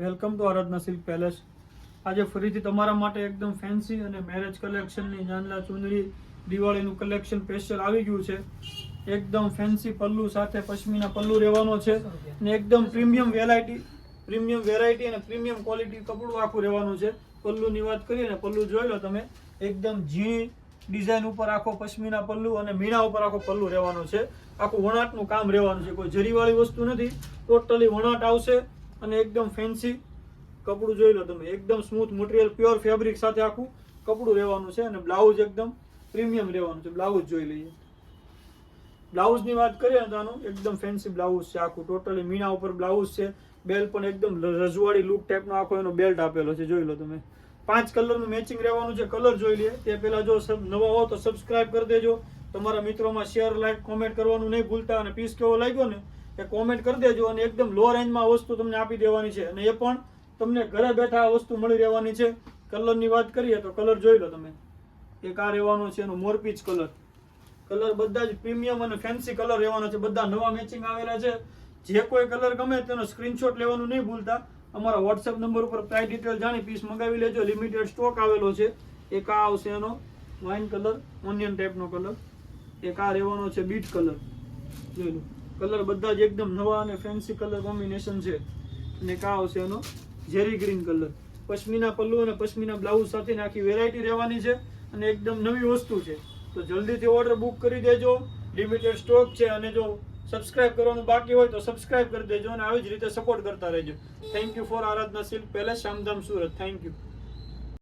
Welcome to Aradhana silk palace. આજે ફરીથી તમારા માટે એકદમ ફેન્સી અને મેરેજ કલેક્શનની જાનલા ચુંદડી દિવાળીનું કલેક્શન સ્પેશિયલ આવી ગયું છે. એકદમ ફેન્સી પલ્લુ સાથે પશ્મીના પલ્લુ રહેવાનો છે અને એકદમ પ્રીમિયમ વેરાયટી પ્રીમિયમ વેરાયટી અને પ્રીમિયમ ક્વોલિટી કપડું આખું રહેવાનું છે. પલ્લુની વાત કરીએ ને, પલ્લુ જોઈ લો તમે, એકદમ ઝીણી ડિઝાઇન ઉપર આખો પશ્મીના પલ્લુ અને મીણા ઉપર આખો પલ્લુ રહેવાનો છે. આખું વણાટનું કામ રહેવાનું છે. કોઈ જરીવાળી વસ્તુ નથી ટોટલી વણાટ આવશે. અને એકદમ ફેન્સી કપડું જોઈ લો તમે. એકદમ સ્મૂથ મટીરિયલ પ્યોર ફેબ્રિક સાથે આખું કપડું રહેવાનું છે અને બ્લાઉઝ એકદમ પ્રીમિયમ રહેવાનું છે. બ્લાઉઝ જોઈ લઈએ. બ્લાઉઝની વાત કરીએ તો આનું એકદમ ફેન્સી બ્લાઉઝ છે આખું. ટોટલી મીણા ઉપર બ્લાઉઝ છે. બેલ્ટ પણ એકદમ રજવાડી લુક ટાઈપનો આખો એનો બેલ્ટ આપેલો છે. જોઈ લો તમે. પાંચ કલરનું મેચિંગ રહેવાનું છે. કલર જોઈ લઈએ. તે પહેલાં જો નવા હો તો સબસ્ક્રાઈબ કરી દેજો. તમારા મિત્રોમાં શેર લાઈક કોમેન્ટ કરવાનું નહીં ભૂલતા અને પીસ કેવો લાગ્યો ને? એ કોમેન્ટ કરી દેજો અને એકદમ લો રેન્જમાં વસ્તુ તમને આપી દેવાની છે. અને એ પણ તમને ઘરે બેઠા આ વસ્તુ મળી રહેવાની છે. કલરની વાત કરીએ તો કલર જોઈ લો તમે. એક આ રહેવાનો છે, એનો મોરપીચ કલર કલર બધા જ પ્રીમિયમ અને ફેન્સી કલર રહેવાનો છે. બધા નવા મેચિંગ આવેલા છે. જે કોઈ કલર ગમે તેનો સ્ક્રીનશોટ લેવાનું નહીં ભૂલતા. અમારા વોટ્સએપ નંબર ઉપર પ્રાઇસ ડિટેલ જાણી પીસ મંગાવી લેજો. લિમિટેડ સ્ટોક આવેલો છે. એક આ આવશે એનો વાઇન કલર ઓનિયન ટાઈપનો કલર એક આ રહેવાનો છે બીટ કલર જોઈ લો. કલર બધા જ એકદમ નવા અને ફેન્સી કલર કોમ્બિનેશન છે. અને કા આવશે એનો? ઝેરી ગ્રીન કલર. પશ્મિના પલ્લુ અને પશ્મિના બ્લાઉઝ સાથે આખી વેરાયટી રહેવાની છે અને એકદમ નવી વસ્તુ છે. તો જલ્દીથી ઓર્ડર બુક કરી દેજો. લિમિટેડ સ્ટોક છે અને જો સબસ્ક્રાઇબ કરવાનું બાકી હોય તો સબસ્ક્રાઇબ કરી દેજો અને આવી જ રીતે સપોર્ટ કરતા રહેજો. Thank you for Aradhana silk palace શામધામ Surat thank you